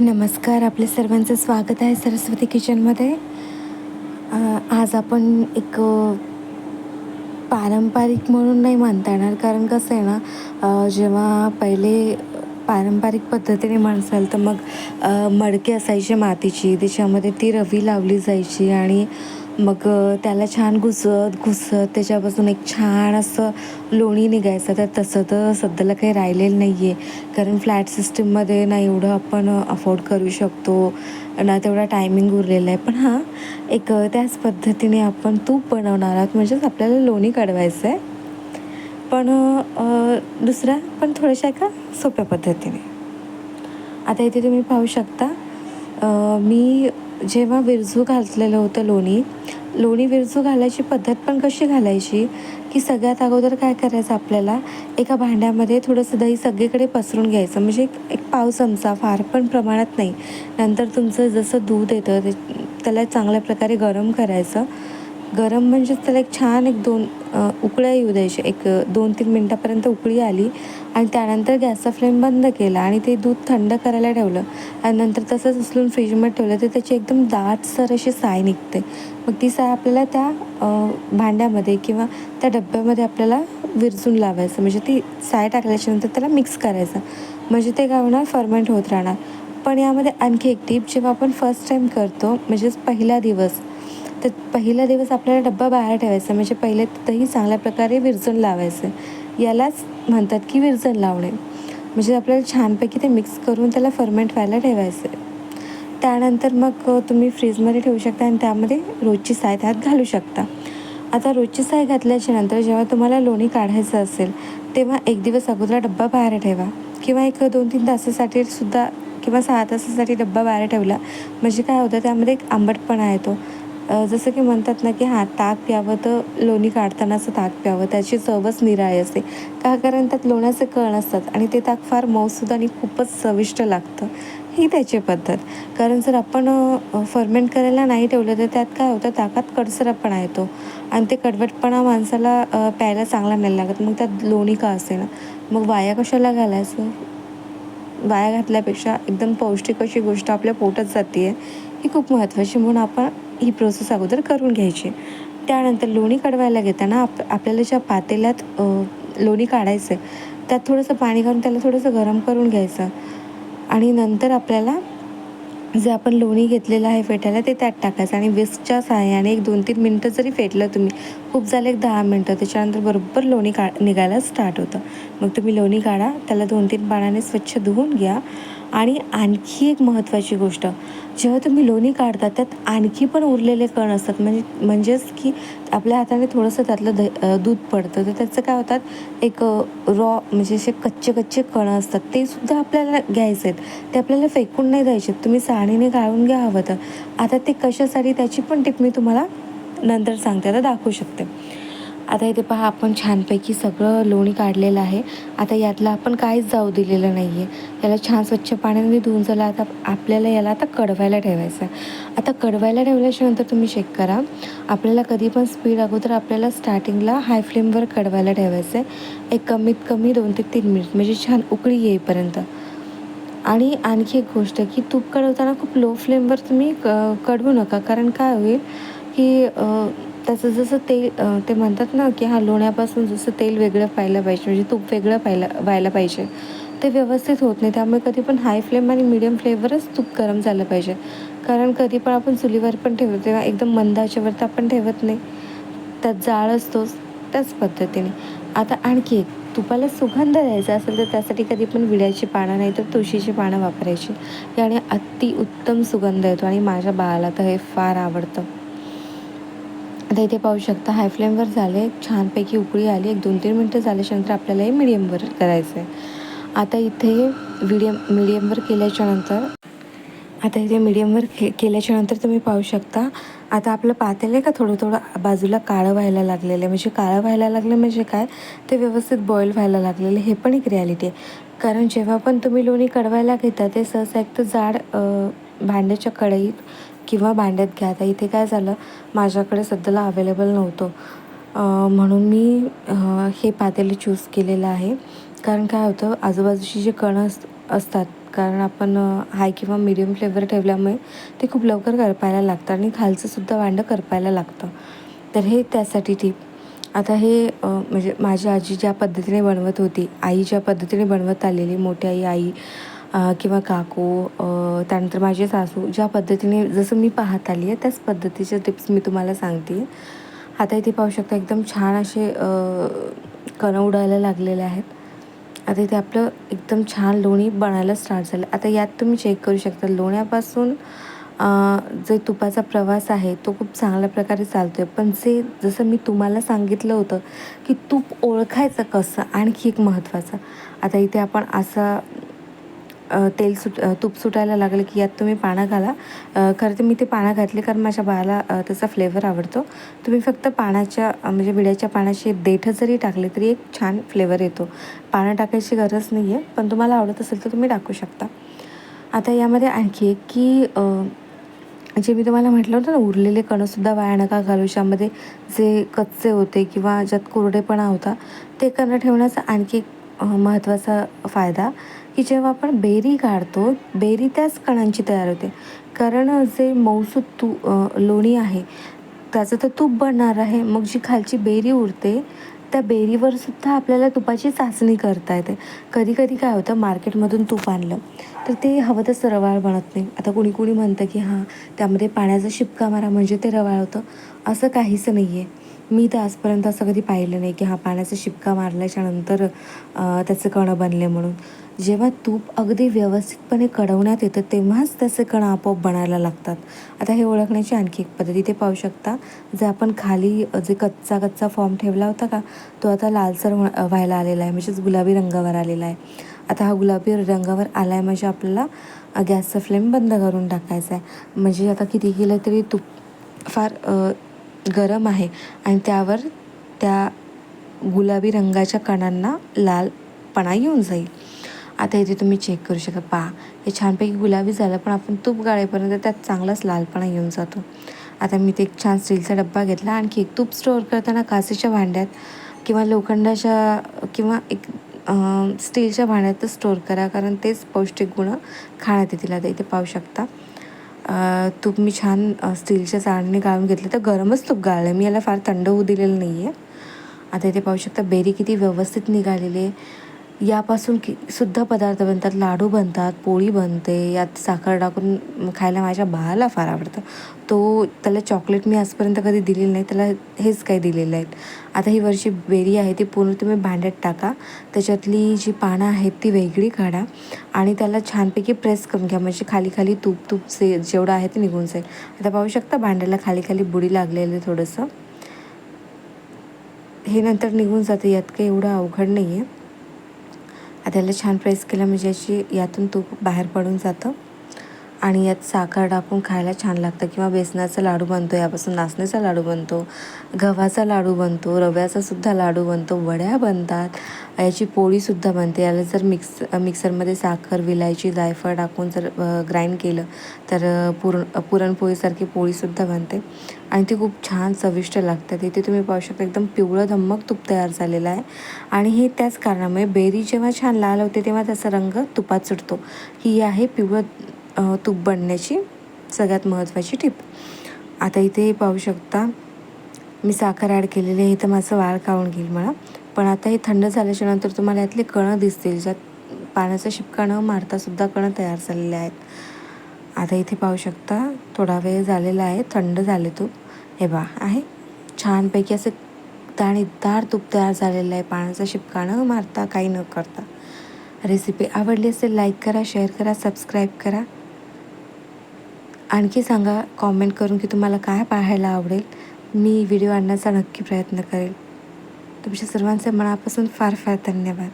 नमस्कार आपले सर्वांचं स्वागत आहे सरस्वती किचनमध्ये. आज आपण एक पारंपरिक म्हणून नाही म्हणता येणार कारण कसं आहे ना जेव्हा पहिले पारंपरिक पद्धतीने म्हणसाल तर मग मडके असायचे असायची मातीची त्याच्यामध्ये ती रवी लावली जायची आणि मग त्याला छान घुसत घुसत त्याच्यापासून एक छान असं लोणी निघायचं. तर तसं तर सध्याला काही राहिलेलं नाही आहे कारण फ्लॅट सिस्टीममध्ये ना एवढं आपण अफोर्ड करू शकतो ना तेवढा टायमिंग उरलेला आहे. पण हां एक त्याच पद्धतीने आपण तूप बनवणार आहोत. म्हणजेच आपल्याला लोणी काढवायचं आहे पण दुसऱ्या पण थोड्याशा एका सोप्या पद्धतीने. आता इथे तुम्ही पाहू शकता मी जेव्हा विरजू घातलेलं होतं लोणी लोणी विरजू घालायची पद्धत पण कशी घालायची? की सगळ्यात अगोदर काय करायचं आपल्याला? एका भांड्यामध्ये थोडंसं दही सगळीकडे पसरून घ्यायचं. म्हणजे एक एक पाव चमचा फार पण प्रमाणात नाही. नंतर तुमचं जसं दूध येतं ते त्याला चांगल्या प्रकारे गरम करायचं. गरम म्हणजेच त्याला एक छान एक दोन उकळ्या येऊ द्यायचे एक दोन तीन मिनटापर्यंत उकळी आली आणि त्यानंतर गॅसचा फ्लेम बंद केला आणि ते दूध थंड करायला ठेवलं. आणि नंतर तसंच उचलून फ्रीजमध्ये ठेवलं तर त्याची एकदम दाटसर अशी साय निघते. मग ती साय आपल्याला त्या भांड्यामध्ये किंवा त्या डब्यामध्ये आपल्याला विरजून लावायचं. म्हणजे ती साय टाकल्याच्यानंतर त्याला मिक्स करायचं. म्हणजे ते काय होणार फर्मेंट होत राहणार. पण यामध्ये आणखी एक टीप जेव्हा आपण फर्स्ट टाईम करतो म्हणजेच पहिला दिवस तर पहिला दिवस आपल्याला डब्बा बाहेर ठेवायचा म्हणजे पहिले दही चांगल्या प्रकारे विरजण लावायचं. यालाच म्हणतात की विरजण लावणे. म्हणजे आपल्याला छानपैकी ते मिक्स करून त्याला फर्मेंट व्हायला ठेवायचं. त्यानंतर मग तुम्ही फ्रीजमध्ये ठेवू शकता आणि त्यामध्ये रोजची साय त्यात घालू शकता. आता रोजची साय घातल्याच्या नंतर जेव्हा तुम्हाला लोणी काढायचं असेल तेव्हा एक दिवस अगोदर डब्बा बाहेर ठेवा. किंवा एक दोन तीन तासासाठी सुद्धा किंवा सहा तासासाठी डब्बा बाहेर ठेवला म्हणजे काय होतं त्यामध्ये एक आंबटपणा येतो. जसं की म्हणतात ना की हां ताक प्यावं तर लोणी काढताना असं ताक प्यावं त्याची चवच निराळी असते. का? कारण त्यात लोण्याचे कण असतात आणि ते ताक फार मऊसूद आणि खूपच चविष्ट लागतं. ही त्याची पद्धत. कारण जर आपण फर्मेंट करायला नाही ठेवलं तर त्यात काय होतं? ताकात कडसरपणा येतो आणि ते कडवटपणा माणसाला प्यायला चांगला नाही लागत. मग त्यात लोणी का असे ना? मग वाया कशाला घालायचं? वाया घातल्यापेक्षा एकदम पौष्टिक अशी गोष्ट आपल्या पोटात जाते आहे ही खूप महत्त्वाची म्हणून आपण ही प्रोसेस अगोदर करून घ्यायची. त्यानंतर लोणी काढवायला घेताना आप आपल्याला ज्या पातेल्यात लोणी काढायचं आहे त्यात थोडंसं पाणी घालून त्याला थोडंसं गरम करून घ्यायचं. आणि नंतर आपल्याला जे आपण लोणी घेतलेलं आहे फेटायला ते त्यात टाकायचं आणि विस्कच्या सहाय्याने एक दोन तीन मिनटं जरी फेटलं तुम्ही खूप झालं एक दहा मिनटं त्याच्यानंतर बरोबर लोणी का निघायला स्टार्ट होतं. मग तुम्ही लोणी काढा त्याला दोन तीन पाण्याने स्वच्छ धुवून घ्या. आणि आणखी एक महत्त्वाची गोष्ट जेव्हा तुम्ही लोणी काढता त्यात आणखी पण उरलेले कण असतात. म्हणजे म्हणजेच की आपल्या हाताने थोडंसं त्यातलं द दूध पडतं. तर त्याचं काय होतात एक रॉ म्हणजे असे कच्चे कच्चे कण असतात. ते सुद्धा आपल्याला घ्यायचे आहेत. ते आपल्याला फेकून नाही द्यायचे तुम्ही साडीने गाळून घ्या हवं तर. आता ते कशासाठी त्याची पण टिप मी तुम्हाला नंतर सांगते. आता दाखवू शकते. आता इथे पहा आपण छानपैकी सगळं लोणी काढलेलं आहे. आता यातलं आपण काहीच जाऊ दिलेलं नाही आहे याला छान स्वच्छ पाण्याने धुवून झालं आता आपल्याला याला आता कडवायला ठेवायचं आहे. आता कडवायला ठेवल्याच्या नंतर तुम्ही चेक करा. आपल्याला कधी पण स्पीड अगोदर आपल्याला स्टार्टिंगला हाय फ्लेमवर कडवायला ठेवायचं आहे एक कमीत कमी दोन ते तीन मिनिट म्हणजे छान उकळी येईपर्यंत. आणि आणखी एक गोष्ट की तूप कढवताना खूप लो फ्लेमवर तुम्ही क कढवू नका. कारण काय होईल की तसं जसं तेल ते म्हणतात ना की हा लोण्यापासून जसं तेल वेगळं पाहायला पाहिजे म्हणजे तूप वेगळं पाहायला व्हायला पाहिजे. ते व्यवस्थित होत नाही त्यामुळे कधी पण हाय फ्लेम आणि मिडियम फ्लेमवरच तूप गरम झालं पाहिजे. कारण कधी पण आपण चुलीवर पण ठेवतो तेव्हा एकदम मंदाच्यावर तर आपण ठेवत नाही. त्यात जाळ असतोच त्याच पद्धतीने. आता आणखी एक तुपाला सुगंध द्यायचा असेल तर त्यासाठी कधी पण विड्याची पानं नाही तर तुळशीची पानं वापरायची. याने अतिउत्तम सुगंध येतो आणि माझ्या बाळाला तर हे फार आवडतं. आता इथे पाहू शकता हाय फ्लेमवर झाले छानपैकी उकळी आली एक दोन तीन मिनटं झाल्याच्यानंतर आपल्याला हे मिडियमवर करायचं आहे आता इथे मिडियम मिडियमवर केल्याच्यानंतर आता इथे मिडियमवर के केल्याच्यानंतर तुम्ही पाहू शकता आता आपलं पातेलं आहे का थोडं थोडं बाजूला काळं व्हायला लागलेलं आहे? म्हणजे काळं व्हायला लागलं म्हणजे काय? ते व्यवस्थित बॉईल व्हायला लागलेलं हे पण एक रिॲलिटी आहे. कारण जेव्हा पण तुम्ही लोणी कडवायला घेता ते सहसा एक तर जाड भांड्याच्या कढईत किंवा भांड्यात घ्या. आता इथे काय झालं माझ्याकडे सध्याला अवेलेबल नव्हतं. म्हणून मी हे पातेलं चूज केलेलं आहे. कारण काय होतं आजूबाजूची जे कणं अस असतात कारण आपण हाय किंवा मीडियम फ्लेवर ठेवल्यामुळे ते खूप लवकर करपायला लागतं आणि खालचंसुद्धा भांडं करपायला लागतं. तर हे त्यासाठी टीप आता हे म्हणजे माझी आजी ज्या पद्धतीने बनवत होती आई ज्या पद्धतीने बनवत आलेली मोठी आई आई किंवा काकू त्यानंतर माझे सासू ज्या पद्धतीने जसं मी पाहत आली आहे त्याच पद्धतीच्या टिप्स मी तुम्हाला सांगते. आता इथे पाहू शकता एकदम छान असे कणं उडायला लागलेले आहेत. आता इथे आपलं एकदम छान लोणी बनायला स्टार्ट झालं. आता यात तुम्ही चेक करू शकता लोण्यापासून जे तुपाचा प्रवास आहे तो खूप चांगल्या प्रकारे चालतो आहे पण जे जसं मी तुम्हाला सांगितलं होतं की तूप ओळखायचं कसं आणखी एक महत्त्वाचं. आता इथे आपण असा तेल सुट तूप सुटायला लागलं की यात तुम्ही पानं घाला. खरं तर मी ते पानं घातले कारण माझ्या बाळाला त्याचा फ्लेवर आवडतो. तुम्ही फक्त पानाच्या म्हणजे विड्याच्या पानाचे देठं जरी टाकले तरी एक छान फ्लेवर येतो. पानं टाकायची गरज नाही आहे पण तुम्हाला आवडत असेल तर तुम्ही टाकू शकता. आता यामध्ये आणखी एक की जे मी तुम्हाला म्हटलं होतं ना उरलेले कणंसुद्धा वाया नका घालू. ज्यामध्ये जे कच्चे होते किंवा ज्यात कोरडेपणा होता ते कणं ठेवण्याचा आणखी एक महत्त्वाचा फायदा. की जेव्हा आपण बेरी काढतो बेरी त्याच कणांची तयार होते. कारण जे मऊसूत तू लोणी आहे त्याचं तर तूप बनणार आहे. मग जी खालची बेरी उरते त्या बेरीवर सुद्धा आपल्याला तुपाची चाचणी करता येते. कधी कधी काय होतं मार्केटमधून तूप आणलं तर ते हवं तसं रवाळ बनत नाही. आता कुणी कुणी म्हणतं की हां त्यामध्ये पाण्याचा शिपका मारा म्हणजे ते रवाळ होतं. असं काहीच नाही आहे मी तर आजपर्यंत असं कधी पाहिलं नाही की हा पाण्याचा शिपका मारल्याच्या नंतर अं, कणं बनले म्हणून. जेव्हा तूप अगदी व्यवस्थितपणे कडवण्यात येतं तेव्हाच त्याचे कण आपोआप बनायला लागतात. आता हे ओळखण्याची आणखी एक पद्धती ते पाहू शकता. जे आपण खाली जे कच्चा कच्चा फॉर्म ठेवला होता का तो आता लालसर व्हायला आलेला आहे. म्हणजेच गुलाबी रंगावर आलेला आहे. आता हा गुलाबी रंगावर आला आहे म्हणजे आपल्याला गॅसचा फ्लेम बंद करून टाकायचा आहे. म्हणजे आता किती केलं तरी तूप फार गरम आहे. आणि त्यावर त्या गुलाबी रंगाच्या कणांना लालपणा येऊन जाईल. आता इथे तुम्ही चेक करू शकता. पहा हे छानपैकी गुलाबी झालं पण आपण तूप गाळेपर्यंत त्यात चांगलाच लालपणा येऊन जातो. आता मी ते एक छान स्टीलचा डब्बा घेतला. आणखी एक तूप स्टोअर करताना काचेच्या भांड्यात किंवा लोखंडाच्या किंवा एक स्टीलच्या भांड्यातच स्टोअर करा कारण तेच पौष्टिक गुण खाण्यात येतील. आता इथे पाहू शकता. तूप मी छान स्टीलच्या चाळणीने गाळून घेतलं. तर गरमच तूप गाळलं मी याला फार थंड होऊ दिलेलं नाही आहे आता इथे पाहू शकता बेरी किती व्यवस्थित निघालेली आहे. यापासून की सुद्धा पदार्थ बनतात लाडू बनतात पोळी बनते यात साखर टाकून खायला माझ्या बाळाला फार आवडतं. तो त्याला चॉकलेट मी आजपर्यंत कधी दिलेलं नाही त्याला हेच काही दिलेलं आहे आता ही वर्षी बेरी आहे ती पूर्ण तुम्ही भांड्यात टाका. त्याच्यातली जी पानं आहेत ती वेगळी काढा आणि त्याला छानपैकी प्रेस करून घ्या. म्हणजे खाली खाली तूप तूप जे जेवढं आहे ते निघून जाईल. आता पाहू शकता भांड्याला खाली खाली बुडी लागलेलं आहे थोडंसं. हे नंतर निघून जाते यात काही एवढं अवघड नाही आहे आता याला छान प्रेस केलं म्हणजे याची यातून तूप बाहेर पडून जातं. आणि यात साखर टाकून खायला छान लागतं. किंवा बेसनाचा लाडू बनतो यापासून नाचणीचा लाडू बनतो गव्हाचा लाडू बनतो रव्याचा सुद्धा लाडू बनतो वड्या बनतात. याची पोळीसुद्धा बनते. याला जर मिक्स मिक्सरमध्ये साखर विलायची जायफळ टाकून जर ग्राइंड केलं तर पुरण पुरणपोळीसारखी पोळीसुद्धा बनते. आणि ती खूप छान चविष्ट लागतात इथे तुम्ही पाहू शकता एकदम पिवळं धम्मक तूप तयार झालेलं आहे. आणि हे त्याच कारणामुळे बेरी जेव्हा छान लाल होते तेव्हा त्याचा रंग तुपात सुटतो. ही आहे पिवळं तूप बनण्याची सगळ्यात महत्त्वाची टिप. आता इथे पाहू शकता मी साखर ॲड केलेली आहे तर माझं वाळ काढून घेईल मला. पण आता हे थंड झाल्याच्यानंतर तुम्हाला यातले कणं दिसतील ज्यात पाण्याचा शिपका न मारतासुद्धा कणं तयार झालेले आहेत. आता इथे पाहू शकता थोडा वेळ झालेला आहे थंड झाले तूप. हे बा आहे. छानपैकी असं दाणेदार तूप तयार झालेलं आहे पाण्याचा शिपका न मारता काही न करता. रेसिपी आवडली असेल लाईक करा शेअर करा सबस्क्राईब करा. आणखी सांगा कॉमेंट करून की तुम्हाला काय पाहायला आवडेल. मी व्हिडिओ आणण्याचा नक्की प्रयत्न करेल. तुमच्या सर्वांचे मनापासून फार फार धन्यवाद.